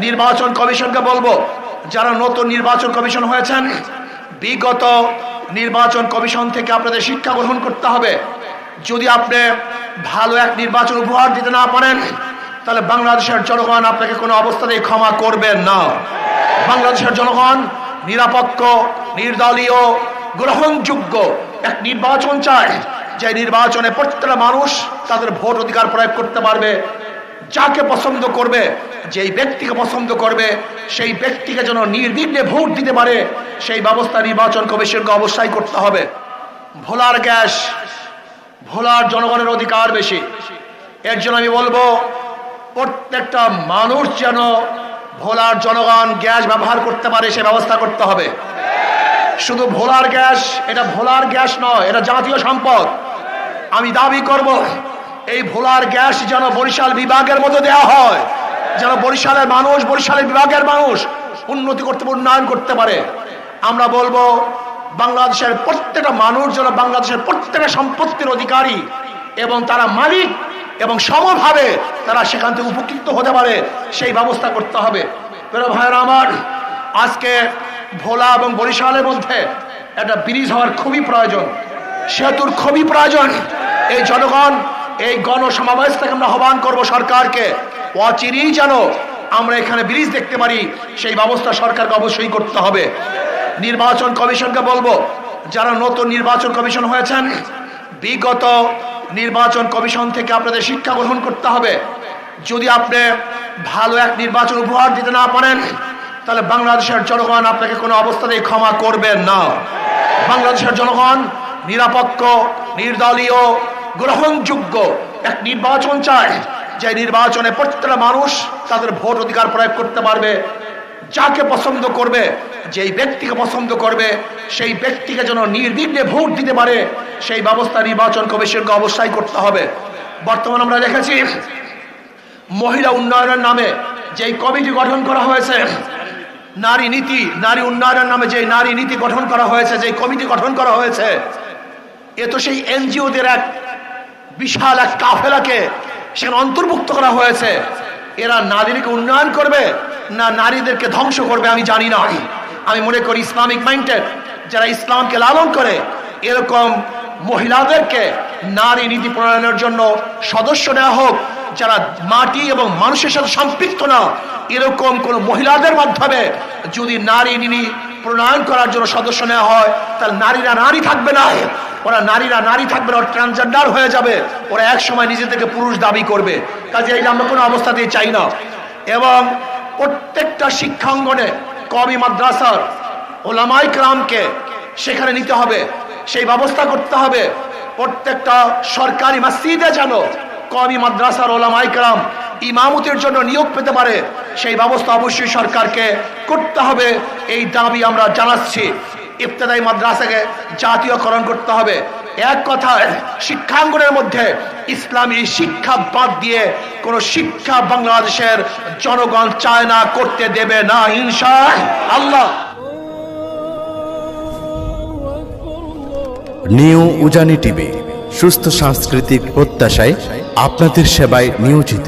নির্বাচন কমিশনকে বলব, যারা নতুন নির্বাচন কমিশন হয়েছেন, বিগত নির্বাচন কমিশন থেকে আপনাদের শিক্ষা গ্রহণ করতে হবে। যদি আপনি ভালো এক নির্বাচন উপহার দিতে না পারেন, তাহলে বাংলাদেশের জনগণ আপনাকে কোনো অবস্থাতেই ক্ষমা করবেন না। বাংলাদেশের জনগণ নিরাপক্ষ, নির্দলীয়, গ্রহণযোগ্য এক নির্বাচন চায়। যে নির্বাচনে প্রত্যেকটা মানুষ তাদের ভোট অধিকার প্রয়োগ করতে পারবে। যাকে পছন্দ করবে, যেই ব্যক্তিকে পছন্দ করবে, সেই ব্যক্তিকে যেন নির্বিঘ্নে ভোট দিতে পারে, সেই ব্যবস্থা নির্বাচন কমিশনকে অবশ্যই করতে হবে। ভোলার গ্যাস, ভোলার জনগণের অধিকার বেশি। এর জন্য আমি বলব, প্রত্যেকটা মানুষ যেন ভোলার জনগণ গ্যাস ব্যবহার করতে পারে, সে ব্যবস্থা করতে হবে। শুধু ভোলার গ্যাস, এটা ভোলার গ্যাস নয়, এটা জাতীয় সম্পদ। আমি দাবি করব এই ভোলার গ্যাস যেন বরিশাল বিভাগের মধ্যে দেওয়া হয়, যেন বরিশালের মানুষ বরিশালের বিভাগের মানুষ উন্নতি করতে, উন্নয়ন করতে পারে। আমরা বলব, বাংলাদেশের প্রত্যেকটা মানুষ যেন বাংলাদেশের প্রত্যেকটা সম্পত্তির অধিকারী এবং তারা মালিক এবং সমভাবে তারা সেখান থেকে উপকৃত হতে পারে, সেই ব্যবস্থা করতে হবে। ভাইয়েরা আমার, আজকে ভোলা এবং বরিশালের মধ্যে একটা ব্রিজ হওয়ার খুবই প্রয়োজন। সেতুর খুবই প্রয়োজন। এই জনগণ এই গণসমাবেশ থেকে আমরা আহ্বান করব সরকারকে। অচিরেই যেন আমরা এখানে ব্রিজ দেখতে পারি, সেই ব্যবস্থা সরকারকে অবশ্যই করতে হবে। নির্বাচন কমিশনকে বলব, যারা নতুন নির্বাচন কমিশন হয়েছেন, বিগত নির্বাচন কমিশন থেকে আপনাদের শিক্ষা গ্রহণ করতে হবে। যদি আপনি ভালো এক নির্বাচন উপহার দিতে না পারেন, তাহলে বাংলাদেশের জনগণ আপনাকে কোনো অবস্থাতেই ক্ষমা করবেন না। বাংলাদেশের জনগণ নিরাপক্ষ, নির্দলীয় গ্রহণযোগ্য এক নির্বাচন চায়। যে নির্বাচনে প্রত্যেকটা মানুষ তাদের ভোট অধিকার প্রয়োগ করতে পারবে, যাকে পছন্দ করবে, যেই ব্যক্তিকে পছন্দ করবে, সেই ব্যক্তিকে যেন নির্বিঘ্নে ভোট দিতে পারে, সেই ব্যবস্থা নির্বাচন কমিশনকে অবশ্যই করতে হবে। বর্তমানে আমরা দেখেছি, মহিলা উন্নয়নের নামে যেই কমিটি গঠন করা হয়েছে, নারী নীতি, নারী উন্নয়নের নামে যে নারী নীতি গঠন করা হয়েছে যে কমিটি গঠন করা হয়েছে, এ তো সেই এনজিওদের এক বিশাল এক কাফেলাকে সেখানে অন্তর্ভুক্ত করা হয়েছে। এরা নারীকে উন্নয়ন করবে না নারীদেরকে ধ্বংস করবে আমি জানি না। আমি মনে করি ইসলামিক মাইন্ডেড যারা ইসলামকে লালন করে, এরকম মহিলাদেরকে নারী নীতি প্রণয়নের জন্য সদস্য নেওয়া হোক, যারা মাটি এবং মানুষের সাথে সম্পৃক্ত না, এরকম কোন মহিলাদের মাধ্যমে যদি নারী নীতি প্রণয়ন করার জন্য সদস্য নেওয়া হয়, তাহলে নারীরা নারী থাকবে না। ওরা নারীরা, নারী থাকবে না ট্রান্সজেন্ডার হয়ে যাবে। ওরা এক সময় নিজেদেরকে পুরুষ দাবি করবে। কাজে এই আমরা কোনো অবস্থাতেই চাই না। এবং প্রত্যেকটা শিক্ষাঙ্গনে, কবি, মাদ্রাসার, ওলামাই ক্রামকে সেখানে নিতে হবে। সেই ব্যবস্থা করতে হবে। প্রত্যেকটা সরকারি মসজিদে যেন কবি, মাদ্রাসার ওলামাই ক্রাম ইমামতের জন্য নিয়োগ পেতে পারে, সেই ব্যবস্থা অবশ্যই সরকারকে করতে হবে। এই দাবি আমরা জানাচ্ছি। ইফতেদায়ী মাদ্রাসাকে জাতীয়করণ করতে হবে। এক কথায় শিক্ষাঙ্গনের মধ্যে ইসলামী শিক্ষা বাদ দিয়ে কোন শিক্ষা বাংলাদেশের জনগণ চায় না, করতে দেবে না হিংসা আল্লাহ। নিউ উজানি টিভি, সুস্থ সাংস্কৃতিক প্রত্যাশায় আপনাদের সেবায় নিয়োজিত।